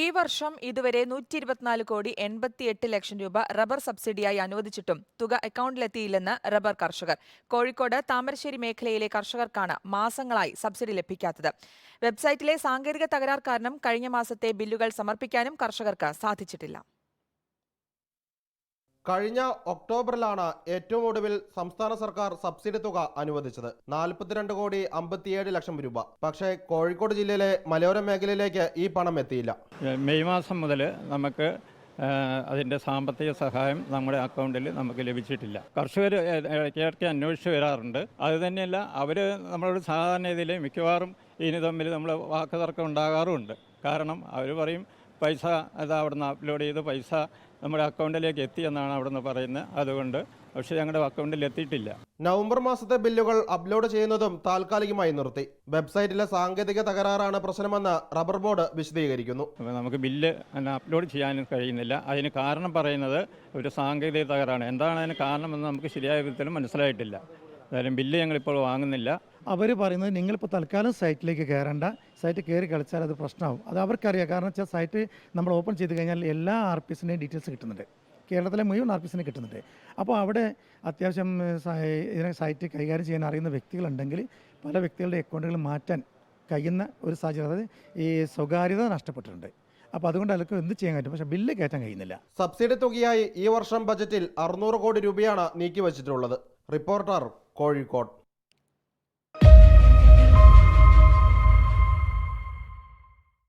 ഈ വർഷം ഇതുവരെ നൂറ്റി ഇരുപത്തിനാല് കോടി എൺപത്തിയെട്ട് ലക്ഷം രൂപ റബ്ബർ സബ്സിഡിയായി അനുവദിച്ചിട്ടും തുക അക്കൗണ്ടിലെത്തിയില്ലെന്ന് റബ്ബർ കർഷകർ. കോഴിക്കോട് താമരശ്ശേരി മേഖലയിലെ കർഷകർക്കാണ് മാസങ്ങളായി സബ്സിഡി ലഭിക്കാത്തത്. വെബ്സൈറ്റിലെ സാങ്കേതിക തകരാർ കാരണം കഴിഞ്ഞ മാസത്തെ ബില്ലുകൾ സമർപ്പിക്കാനും കർഷകർക്ക് സാധിച്ചിട്ടില്ല. കഴിഞ്ഞ ഒക്ടോബറിലാണ് ഏറ്റവും ഒടുവിൽ സംസ്ഥാന സർക്കാർ സബ്സിഡി തുക അനുവദിച്ചത്. നാൽപ്പത്തിരണ്ട് കോടി അമ്പത്തിയേഴ് ലക്ഷം രൂപ. പക്ഷേ കോഴിക്കോട് ജില്ലയിലെ മലയോര മേഖലയിലേക്ക് ഈ പണം എത്തിയില്ല. മെയ് മാസം മുതൽ നമുക്ക് അതിന്റെ സാമ്പത്തിക സഹായം നമ്മുടെ അക്കൗണ്ടിൽ നമുക്ക് ലഭിച്ചിട്ടില്ല. കർഷകർ ഇടയ്ക്കിടയ്ക്ക് അന്വേഷിച്ച് വരാറുണ്ട്. അത് തന്നെയല്ല അവർ നമ്മളോട് സാധാരണ ഇതിൽ മിക്കവാറും ഇനി തമ്മിൽ നമ്മൾ വാക്കുതർക്കം ഉണ്ടാകാറുമുണ്ട്. കാരണം അവർ പറയും പൈസ അത് അവിടുന്ന് അപ്ലോഡ് ചെയ്ത് പൈസ നമ്മുടെ അക്കൗണ്ടിലേക്ക് എത്തി എന്നാണ് അവിടുന്ന് പറയുന്നത്. അതുകൊണ്ട് പക്ഷേ ഞങ്ങളുടെ അക്കൗണ്ടിൽ എത്തിയിട്ടില്ല. നവംബർ മാസത്തെ ബില്ലുകൾ അപ്ലോഡ് ചെയ്യുന്നതും താൽക്കാലികമായി നിർത്തി. വെബ്സൈറ്റിലെ സാങ്കേതിക തകരാറാണ് പ്രശ്നമെന്ന് റബ്ബർ ബോർഡ് വിശദീകരിക്കുന്നു. നമുക്ക് ബില്ല് അപ്ലോഡ് ചെയ്യാൻ കഴിയുന്നില്ല. അതിന് കാരണം പറയുന്നത് ഒരു സാങ്കേതിക തകരാണ്. എന്താണ് അതിന് കാരണമെന്ന് നമുക്ക് ശരിയായ വിധത്തിൽ മനസ്സിലായിട്ടില്ല. എന്തായാലും ബില്ല് ഞങ്ങളിപ്പോൾ വാങ്ങുന്നില്ല. അവർ പറയുന്നത് നിങ്ങളിപ്പോൾ തൽക്കാലം സൈറ്റിലേക്ക് കയറേണ്ട. സൈറ്റ് കയറി കളിച്ചാൽ അത് പ്രശ്നമാവും. അത് അവർക്കറിയാം. കാരണം വെച്ചാൽ സൈറ്റ് നമ്മൾ ഓപ്പൺ ചെയ്ത് കഴിഞ്ഞാൽ എല്ലാ ആർ പി എസിന്റെയും ഡീറ്റെയിൽസ് കിട്ടുന്നുണ്ട്. കേരളത്തിലെ മുഴുവൻ ആർ പി എസിന് കിട്ടുന്നുണ്ട്. അപ്പോൾ അവിടെ അത്യാവശ്യം ഇതിനെ സൈറ്റ് കൈകാര്യം ചെയ്യാൻ അറിയുന്ന വ്യക്തികളുണ്ടെങ്കിൽ പല വ്യക്തികളുടെ അക്കൗണ്ടുകൾ മാറ്റാൻ കഴിയുന്ന ഒരു സാഹചര്യം അതായത് ഈ സ്വകാര്യത നഷ്ടപ്പെട്ടിട്ടുണ്ട്. അപ്പോൾ അതുകൊണ്ട് അതൊക്കെ എന്ത് ചെയ്യാൻ പറ്റും? പക്ഷേ ബില്ല് കയറ്റാൻ കഴിയുന്നില്ല. സബ്സിഡി തുകയായി ഈ വർഷം ബജറ്റിൽ അറുന്നൂറ് കോടി രൂപയാണ് നീക്കി നീക്കിവച്ചിട്ടുള്ളത്. റിപ്പോർട്ടർ കോഴിക്കോട്